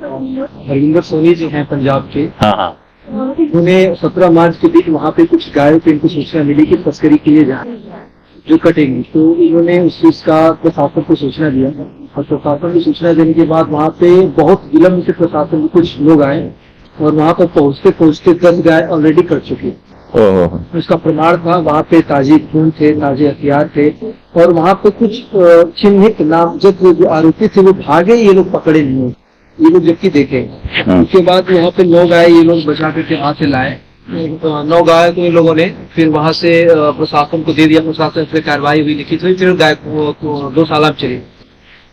हरविंदर सोनी जी हैं पंजाब के। हाँ हाँ। उन्हें सत्रह मार्च के दिन वहाँ पे कुछ गायों पे इनको सूचना मिली कि तस्करी किए जा रही जो कटेंगे। तो इन्होंने उस चीज़ का प्रशासन को सूचना दिया। और प्रशासन को सूचना देने के बाद वहाँ पे बहुत विलम्ब से प्रशासन के कुछ लोग आए और वहाँ पर पहुँचते पहुँचते दस गाय ऑलरेडी कट चुकी। उसका प्रमाण था वहाँ पे ताजे खून थे ताजे हथियार थे और वहाँ पे कुछ चिन्हित नामजद जो आरोपी थे वो भागे ये लोग पकड़े नहीं हुए। ये लोग जबकि देखे। हाँ। उसके बाद वहाँ पे लोग आए ये लोग बचा करके वहाँ से लाए। अ, नौ गाय को इन लोगों ने फिर वहाँ से प्रशासन को दे दिया। प्रशासन से कार्रवाई हुई लिखित हुई फिर गाय को, को दो साल चले।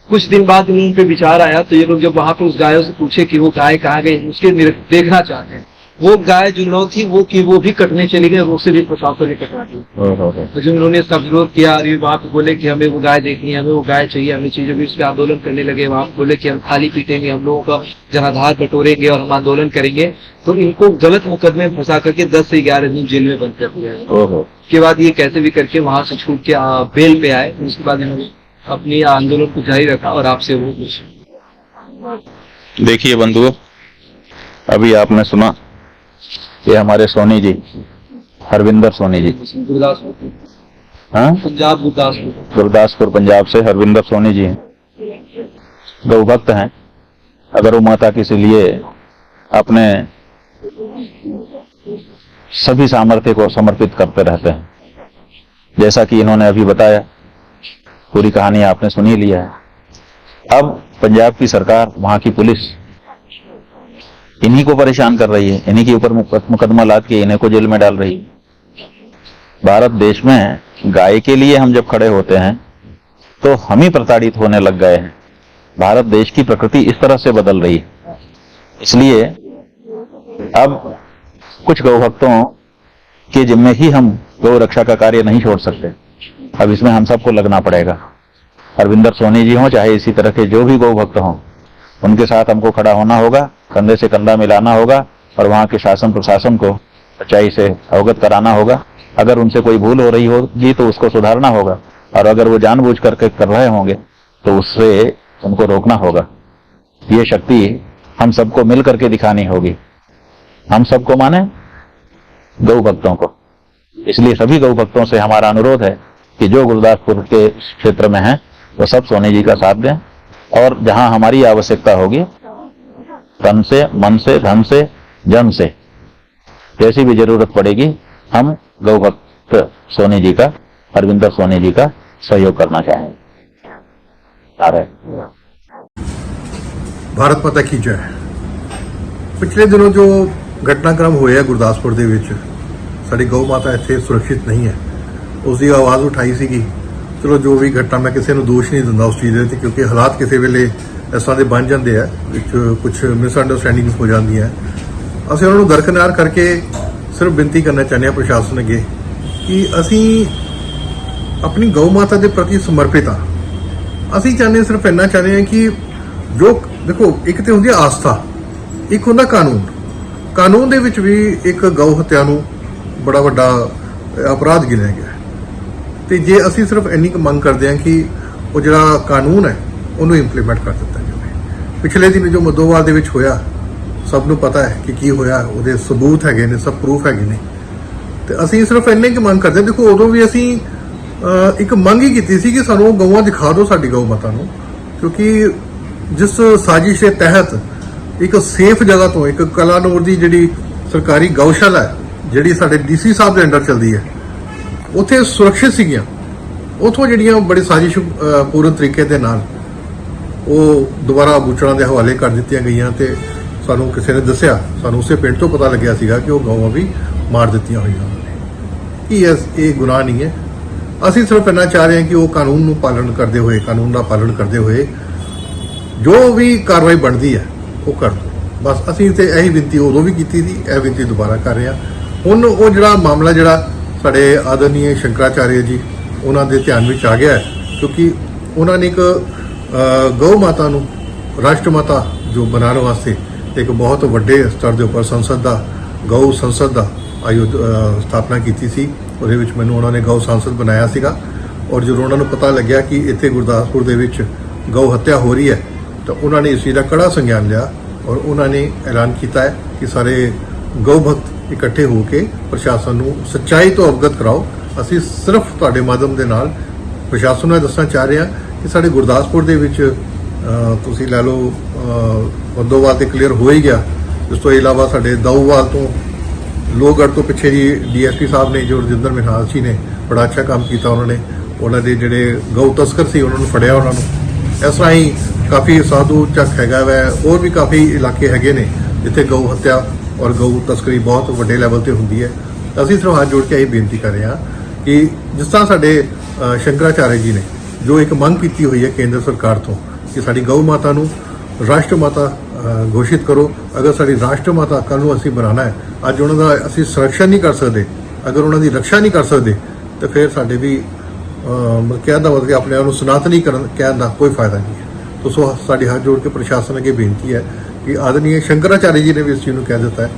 कुछ दिन बाद इन पे विचार आया तो ये लोग जब वहाँ पे उस गायों से पूछे कि वो गाय कहाँ गए उसके देखना चाहते हैं। वो गाय जो नौ थी वो की वो भी कटने चली गई और उसे भी प्रशासन ने कटवा दी ओहो तो जो उन्होंने सब विरोध किया और वहाँ पे बोले कि हमें वो गाय देखनी है हमें वो गाय चाहिए हमें चीज़ों भी उस पर आंदोलन करने लगे। वहाँ बोले कि हम थाली पीटेंगे हम लोगों का जनाधार बटोरेंगे और हम आंदोलन करेंगे। तो इनको गलत मुकदमे फंसा करके दस से ग्यारह दिन जेल में बंद कर दिया उसके बाद ये कैसे भी करके वहाँ से छूट के बेल पे आए। उसके बाद इन्होंने अपनी आंदोलन को जारी रखा और आपसे वो कुछ देखिए बंधुओं अभी आपने सुना ये हमारे सोनी जी, हरविंदर सोनी जी। गुरदासपुर हाँ? पंजाब गुरदासपुर गुरदासपुर पंजाब से हरविंदर सोनी जी गौ भक्त हैं। अगर वो माता के लिए अपने सभी सामर्थ्य को समर्पित करते रहते हैं। जैसा कि इन्होंने अभी बताया, पूरी कहानी आपने सुनी लिया है। अब पंजाब की सरकार, वहाँ की पुलिस इन्हीं को परेशान कर रही है, इन्हीं के ऊपर मुकदमा लाद के इन्हें को जेल में डाल रही है। भारत देश में गाय के लिए हम जब खड़े होते हैं तो हम ही प्रताड़ित होने लग गए हैं। भारत देश की प्रकृति इस तरह से बदल रही है। इसलिए अब कुछ गौ भक्तों के जिम्मे ही हम गौ रक्षा का कार्य नहीं छोड़ सकते। अब इसमें हम सबको लगना पड़ेगा। अरविंदर सोनी जी हों, चाहे इसी तरह के जो भी गौ भक्त हों, उनके साथ हमको खड़ा होना होगा। कंधे से कंधा मिलाना होगा और वहाँ के शासन प्रशासन को सच्चाई से अवगत कराना होगा। अगर उनसे कोई भूल हो रही होगी तो उसको सुधारना होगा। और अगर वो जानबूझ करके कर रहे होंगे तो उससे उनको रोकना होगा। ये शक्ति हम सबको मिल करके दिखानी होगी। हम सबको माने? गौ भक्तों को। इसलिए सभी गौ भक्तों से हमारा अनुरोध है कि जो गुरुदासपुर के क्षेत्र में हैं, वो सब सोनी जी का साथ दें। और जहाँ हमारी आवश्यकता होगी तन से मन से धन से जन से जैसी भी जरूरत पड़ेगी हम गौ भक्त सोनी जी का अरविंदर सोनी जी का सहयोग करना चाहेंगे आ रहे ਭਾਰਤ ਮਾਤਾ ਕੀ ਜੈ ਪਿਛਲੇ ਦਿਨੋਂ ਜੋ ਘਟਨਾਕ੍ਰਮ ਹੋਇਆ ਗੁਰਦਾਸਪੁਰ ਦੇ ਵਿੱਚ ਸਾਡੀ ਗਊ ਮਾਤਾ ਇੱਥੇ ਸੁਰੱਖਿਅਤ ਨਹੀਂ ਹੈ ਉਸ ਦੀ ਆਵਾਜ਼ ਉਠਾਈ ਸੀਗੀ ਚਲੋ ਜੋ ਵੀ ਘਟਨਾ ਮੈਂ ਕਿਸੇ ਨੂੰ ਦੋਸ਼ ਨਹੀਂ ਦਿੰਦਾ ਉਸ ਚੀਜ਼ ਦੇ ਤੇ ਕਿਉਂਕਿ ਹਾਲਾਤ ਕਿਸੇ ਵੇਲੇ ਇਸ ਤਰ੍ਹਾਂ ਦੇ ਬਣ ਜਾਂਦੇ ਆ ਵਿੱਚ ਕੁਝ ਮਿਸਅੰਡਰਸਟੈਂਡਿੰਗਸ ਹੋ ਜਾਂਦੀਆਂ। ਅਸੀਂ ਉਹਨਾਂ ਨੂੰ ਦਰਕਨਾਰ ਕਰਕੇ ਸਿਰਫ ਬੇਨਤੀ ਕਰਨਾ ਚਾਹੁੰਦੇ ਹਾਂ ਪ੍ਰਸ਼ਾਸਨ ਅੱਗੇ ਕਿ ਅਸੀਂ ਆਪਣੀ ਗਊ ਮਾਤਾ ਦੇ ਪ੍ਰਤੀ ਸਮਰਪਿਤ ਹਾਂ। ਅਸੀਂ ਚਾਹੁੰਦੇ ਹਾਂ, ਸਿਰਫ ਇੰਨਾ ਚਾਹੁੰਦੇ ਹਾਂ ਕਿ ਜੋ ਦੇਖੋ ਇੱਕ ਤੇ ਹੁੰਦੀ ਹੈ ਆਸਥਾ ਇੱਕ ਹੁੰਦਾ ਕਾਨੂੰਨ। ਕਾਨੂੰਨ ਦੇ ਵਿੱਚ ਵੀ ਇੱਕ ਗਊ ਹੱਤਿਆ ਨੂੰ ਬੜਾ ਵੱਡਾ ਅਪਰਾਧ ਗਿਣਿਆ ਗਿਆ। ਹੈ ਤੇ ਜੇ ਅਸੀਂ ਸਿਰਫ ਇੰਨੀ ਕੁ ਮੰਗ ਕਰਦੇ ਹਾਂ ਕਿ ਉਹ ਜਿਹੜਾ ਕਾਨੂੰਨ ਹੈ ਉਹਨੂੰ ਇੰਪਲੀਮੈਂਟ ਕਰ ਦਿੱਤਾ ਜਾਵੇ। ਪਿਛਲੇ ਦਿਨ ਜੋ ਮਦੋਵਾਲ ਦੇ ਵਿੱਚ ਹੋਇਆ, ਸਭ ਨੂੰ ਪਤਾ ਹੈ ਕਿ ਕੀ ਹੋਇਆ, ਉਹਦੇ ਸਬੂਤ ਹੈਗੇ ਨੇ, ਸਭ ਪ੍ਰੂਫ ਹੈਗੇ ਨੇ। ਤੇ ਅਸੀਂ ਸਿਰਫ ਇੰਨੇ ਕਿ ਮੰਗ ਕਰਦੇ ਦੇਖੋ, ਉਦੋਂ ਵੀ ਅਸੀਂ ਇੱਕ ਮੰਗ ਹੀ ਕੀਤੀ ਸੀ ਕਿ ਸਾਨੂੰ ਉਹ ਗਊਆਂ ਦਿਖਾ ਦਿਓ ਸਾਡੀ ਗਊ ਮਾਤਾ ਨੂੰ। ਕਿਉਂਕਿ ਜਿਸ ਸਾਜ਼ਿਸ਼ ਦੇ ਤਹਿਤ ਇੱਕ ਸੇਫ ਜਗ੍ਹਾ ਤੋਂ ਇੱਕ ਕਲਾਨੌਰ ਦੀ ਜਿਹੜੀ ਸਰਕਾਰੀ ਗਊਸ਼ਾਲਾ ਹੈ, ਜਿਹੜੀ ਸਾਡੇ ਡੀਸੀ ਸਾਹਿਬ ਦੇ ਅੰਡਰ ਚੱਲਦੀ ਹੈ, ਉੱਥੇ ਸੁਰੱਖਿਅਤ ਸੀਗੀਆਂ। ਉਥੋਂ ਜਿਹੜੀਆਂ ਬੜੀ ਸਾਜ਼ਿਸ਼ ਪੂਰਨ ਤਰੀਕੇ ਦੇ ਨਾਲ ਉਹ ਦੁਬਾਰਾ ਬੁਚੜਾਂ ਦੇ ਹਵਾਲੇ ਕਰ ਦਿੱਤੀਆਂ ਗਈਆਂ ਤੇ ਸਾਨੂੰ ਕਿਸੇ ਨੇ ਦੱਸਿਆ, ਸਾਨੂੰ ਉਸੇ ਪਿੰਡ ਤੋਂ ਪਤਾ ਲੱਗਿਆ ਸੀਗਾ ਕਿ ਉਹ ਗਊਆਂ ਵੀ ਮਾਰ ਦਿੱਤੀਆਂ ਹੋਈਆਂ ਉਹਨਾਂ ਨੇ। ਇਹ ਐਸ- ਇਹ ਗੁਨਾਹ ਨਹੀਂ ਹੈ। ਅਸੀਂ ਸਿਰਫ ਇੰਨਾ ਚਾਹ ਰਹੇ ਹਾਂ ਕਿ ਉਹ ਕਾਨੂੰਨ ਨੂੰ ਪਾਲਣ ਕਰਦੇ ਹੋਏ, ਕਾਨੂੰਨ ਦਾ ਪਾਲਣ ਕਰਦੇ ਹੋਏ ਜੋ ਵੀ ਕਾਰਵਾਈ ਬਣਦੀ ਹੈ, ਉਹ ਕਰ ਦੋ। ਬਸ ਅਸੀਂ ਤੇ ਇਹੀ ਬੇਨਤੀ ਉਦੋਂ ਵੀ ਕੀਤੀ ਸੀ, ਇਹ ਬੇਨਤੀ ਦੁਬਾਰਾ ਕਰ ਰਹੇ ਹਾਂ। ਹੁਣ ਉਹ ਜਿਹੜਾ ਮਾਮਲਾ ਜਿਹੜਾ ਸਾਡੇ ਆਦਰਨੀय ਸ਼ੰਕਰਾਚਾਰਿਆ ਜੀ, ਉਹਨਾਂ ਦੇ ਧਿਆਨ ਵਿੱਚ ਆ ਗਿਆ ਕਿਉਂਕਿ ਉਹਨਾਂ ਨੇ ਇੱਕ ਗਊ ਮਾਤਾ ਨੂੰ, ਰਾਸ਼ਟਰ ਮਾਤਾ ਜੋ ਬਣਾਉਣ ਵਾਸਤੇ ਇੱਕ ਬਹੁਤ ਵੱਡੇ ਸਤਰ ਦੇ ਉੱਪਰ ਸੰਸਦ ਦਾ, ਗਊ ਸੰਸਦ ਦਾ ਆਯੁਧ ਸਥਾਪਨਾ ਕੀਤੀ ਸੀ। ਉਹਦੇ ਵਿੱਚ ਮੈਨੂੰ ਉਹਨਾਂ ਨੇ ਗਊ ਸੰਸਦ ਬਣਾਇਆ ਸੀਗਾ। ਔਰ ਜਦੋਂ ਉਹਨਾਂ ਨੂੰ ਪਤਾ ਲੱਗਿਆ ਕਿ ਇੱਥੇ ਗੁਰਦਾਸਪੁਰ ਦੇ ਵਿੱਚ ਗਊ ਹੱਤਿਆ ਹੋ ਰਹੀ ਹੈ, ਤਾਂ ਉਹਨਾਂ ਨੇ ਇਸ ਚੀਜ਼ ਦਾ ਕੜਾ ਸੰਗਿਆਨ ਲਿਆ ਔਰ ਉਹਨਾਂ ਨੇ ਐਲਾਨ ਕੀਤਾ ਹੈ ਕਿ ਸਾਰੇ ਗਊ ਭਗਤ ਇਕੱਠੇ ਹੋ ਕੇ ਪ੍ਰਸ਼ਾਸਨ ਨੂੰ ਸੱਚਾਈ ਤੋਂ ਅਵਗਤ ਕਰਾਓ। ਅਸੀਂ ਸਿਰਫ ਤੁਹਾਡੇ ਮਾਧਿਅਮ ਦੇ ਨਾਲ ਪ੍ਰਸ਼ਾਸਨ ਨੂੰ ਦੱਸਣਾ ਚਾਹ ਰਹੇ ਹਾਂ ਕਿ ਸਾਡੇ ਗੁਰਦਾਸਪੁਰ ਦੇ ਵਿੱਚ ਤੁਸੀਂ ਲੈ ਲਓ ਅਹ, ਵੱਦੋਵਾਲ ਤੇ ਕਲੀਅਰ ਹੋ ਹੀ ਗਿਆ। ਇਸ ਤੋਂ ਇਲਾਵਾ ਸਾਡੇ ਦਾਊਵਾਲ ਤੋਂ ਲੋਹਗੜ੍ਹ ਤੋਂ ਪਿੱਛੇ ਜੀ ਡੀਐਸਪੀ ਸਾਹਿਬ ਨੇ ਜੋ ਰਜਿੰਦਰ ਮਿਨਾਲ ਜੀ ਨੇ ਬੜਾ ਅੱਛਾ ਕੰਮ ਕੀਤਾ ਉਹਨਾਂ ਨੇ। ਉਹਨਾਂ ਦੇ ਜਿਹੜੇ ਗਊ ਤਸਕਰ ਸੀ ਉਹਨਾਂ ਨੂੰ ਫੜਿਆ ਉਹਨਾਂ ਨੂੰ। ਇਸ ਤਰ੍ਹਾਂ ਹੀ ਕਾਫੀ ਸਾਧੂ ਚੱਕ ਹੈਗਾ ਵੈ ਹੋਰ ਵੀ ਕਾਫੀ ਇਲਾਕੇ ਹੈਗੇ ਨੇ ਜਿੱਥੇ ਗਊ ਹੱਤਿਆ ਔਰ ਗਊ ਤਸਕਰੀ ਬਹੁਤ ਵੱਡੇ ਲੈਵਲ ਤੇ ਹੁੰਦੀ ਹੈ। ਅਸੀਂ ਸਿਰਫ ਹੱਥ ਜੋੜ ਕੇ ਇਹ ਬੇਨਤੀ ਕਰ ਰਹੇ ਹਾਂ ਕਿ ਜਿਸ ਤਰ੍ਹਾਂ ਸਾਡੇ ਸ਼ੰਕਰਾਚਾਰਿਆ ਜੀ ਨੇ ਜੋ ਇੱਕ ਮੰਗ ਕੀਤੀ ਹੋਈ ਹੈ ਕੇਂਦਰ ਸਰਕਾਰ ਤੋਂ ਕਿ ਸਾਡੀ ਗਊ ਮਾਤਾ ਨੂੰ ਰਾਸ਼ਟਰ ਮਾਤਾ ਘੋਸ਼ਿਤ ਕਰੋ। ਅਗਰ ਸਾਡੀ ਰਾਸ਼ਟਰ ਮਾਤਾ ਕੱਲ ਨੂੰ ਅਸੀਂ ਬਣਾਉਣਾ ਹੈ, ਅੱਜ ਉਹਨਾਂ ਦਾ ਅਸੀਂ ਸੁਰੱਖਿਆ ਨਹੀਂ ਕਰ ਸਕਦੇ, ਅਗਰ ਉਹਨਾਂ ਦੀ ਰੱਖਿਆ ਨਹੀਂ ਕਰ ਸਕਦੇ, ਤਾਂ ਫਿਰ ਸਾਡੇ ਵੀ ਕਹਿਣ ਦਾ ਮਤਲਬ ਕਿ ਆਪਣੇ ਆਪ ਨੂੰ ਸਨਾਤਨੀ ਕਰਨ, ਕਹਿਣ ਦਾ ਕੋਈ ਫਾਇਦਾ ਨਹੀਂ ਹੈ। ਤੋ ਸੋ ਸਾਡੇ ਹੱਥ ਜੋੜ ਕੇ ਪ੍ਰਸ਼ਾਸਨ ਅੱਗੇ ਬੇਨਤੀ ਹੈ ਕਿ ਆਦਰਨੀय ਸ਼ੰਕਰਾਚਾਰਿਆ ਜੀ ਨੇ ਵੀ ਇਸ ਚੀਜ਼ ਨੂੰ ਕਹਿ ਦਿੱਤਾ ਹੈ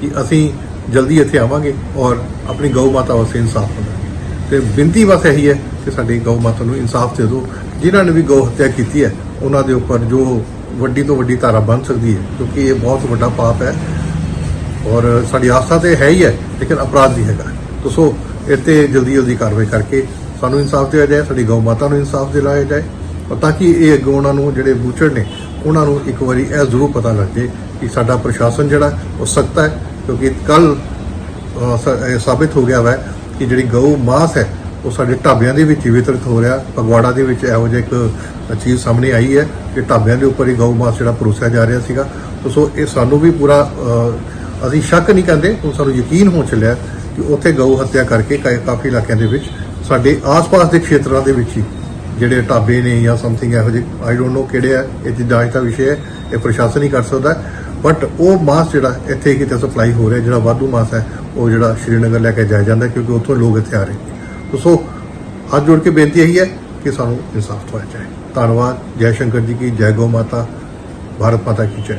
ਕਿ ਅਸੀਂ ਜਲਦੀ ਇੱਥੇ ਆਵਾਂਗੇ ਔਰ ਆਪਣੀ ਗਊ ਮਾਤਾ ਵਾਸਤੇ ਇਨਸਾਫ ਮੰਗਾਂਗੇ ਤੇ ਬੇਨਤੀ ਬਸ ਇਹੀ ਹੈ ਕਿ ਸਾਡੀ ਗਊ ਮਾਤਾ ਨੂੰ ਇਨਸਾਫ ਦੇ ਦਿਓ। ਜਿਨ੍ਹਾਂ ਨੇ ਵੀ ਗਊ ਹੱਤਿਆ ਕੀਤੀ ਹੈ, ਉਹਨਾਂ ਦੇ ਉੱਪਰ ਜੋ ਵੱਡੀ ਤੋਂ ਵੱਡੀ ਧਾਰਾ ਬਣ ਸਕਦੀ ਹੈ, ਕਿਉਂਕਿ ਇਹ ਬਹੁਤ ਵੱਡਾ ਪਾਪ ਹੈ। ਔਰ ਸਾਡੀ ਆਸਥਾ ਤੇ ਹੈ ਹੀ ਹੈ, ਲੇਕਿਨ ਅਪਰਾਧ ਵੀ ਹੈਗਾ। ਤੋ ਸੋ, ਇੱਥੇ ਜਲਦੀ ਜਲਦੀ ਕਾਰਵਾਈ ਕਰਕੇ ਸਾਨੂੰ ਇਨਸਾਫ ਦਿਆ ਜਾਏ, ਸਾਡੀ ਗਊ ਮਾਤਾ ਨੂੰ ਇਨਸਾਫ ਦਿਲਾਇਆ ਜਾਏ। ਔਰ ਤਾਂ ਕਿ ਇਹ ਅੱਗੋਂ ਉਹਨਾਂ ਨੂੰ, ਜਿਹੜੇ ਬੂਚੜ ਨੇ, ਉਹਨਾਂ ਨੂੰ ਇੱਕ ਵਾਰੀ ਇਹ ਜ਼ਰੂਰ ਪਤਾ ਲੱਗ ਜਾਏ ਕਿ ਸਾਡਾ ਪ੍ਰਸ਼ਾਸਨ ਜਿਹੜਾ, ਉਹ ਸਖਤ ਹੈ, ਕਿਉਂਕਿ ਕੱਲ ਸਾਬਿਤ ਹੋ ਗਿਆ ਵਾ ਕਿ ਜਿਹੜੀ ਗਊ ਮਾਸ ਹੈ, ਉਹ ਸਾਡੇ ਢਾਬਿਆਂ ਦੇ ਵਿੱਚ ਹੀ ਵਿਤਰਿਤ ਹੋ ਰਿਹਾ। ਫਗਵਾੜਾ ਦੇ ਵਿੱਚ ਇਹੋ ਜਿਹਾ ਇੱਕ ਚੀਜ਼ ਸਾਹਮਣੇ ਆਈ ਹੈ ਕਿ ਢਾਬਿਆਂ ਦੇ ਉੱਪਰ ਹੀ ਗਊ ਮਾਸ ਜਿਹੜਾ ਪਰੋਸਿਆ ਜਾ ਰਿਹਾ ਸੀਗਾ। ਸੋ ਇਹ ਸਾਨੂੰ ਵੀ ਪੂਰਾ ਅਸੀਂ ਸ਼ੱਕ ਨਹੀਂ ਕਰਦੇ, ਹੁਣ ਸਾਨੂੰ ਯਕੀਨ ਹੋ ਚੱਲਿਆ ਕਿ ਉੱਥੇ ਗਊ ਹੱਤਿਆ ਕਰਕੇ ਕਈ- ਕਾਫੀ ਇਲਾਕਿਆਂ ਦੇ ਵਿੱਚ, ਸਾਡੇ ਆਸ-ਪਾਸ ਦੇ ਖੇਤਰਾਂ ਦੇ ਵਿੱਚ ਹੀ ਜਿਹੜੇ ਢਾਬੇ ਨੇ ਜਾਂ ਸਮਥਿੰਗ ਇਹੋ ਜਿਹੇ ਆਈ ਡੋਨਟ ਨੋ ਕਿਹੜੇ ਆ, ਇਹ ਤੇ ਜਾਂਚ ਦਾ ਵਿਸ਼ੇ ਹੈ, ਇਹ ਪ੍ਰਸ਼ਾਸਨ ਹੀ ਕਰ ਸਕਦਾ। ਬਟ ਉਹ ਮਾਸ ਜਿਹੜਾ, ਇੱਥੇ ਕਿਤੇ ਸਪਲਾਈ ਹੋ ਰਿਹਾ, ਜਿਹੜਾ ਵਾਧੂ ਮਾਸ ਹੈ ਉਹ ਜਿਹੜਾ ਸ਼੍ਰੀਨਗਰ ਲੈ ਕੇ ਜਾਇਆ ਜਾਂਦਾ ਕਿਉਂਕਿ ਉੱਥੋਂ ਲੋਕ ਇੱਥੇ ਆ ਰਹੇ। ਨੇ। ਸੋ, ਹੱਥ ਜੋੜ ਕੇ ਬੇਨਤੀ ਇਹੀ ਹੈ ਕਿ ਸਾਨੂੰ ਇਨਸਾਫ ਦਵਾਇਆ ਜਾਏ। ਧੰਨਵਾਦ। ਜੈ ਸ਼ੰਕਰ ਜੀ ਕੀ, ਜੈ ਗੋ ਮਾਤਾ। ਭਾਰਤ ਮਾਤਾ ਕੀ ਜੈ।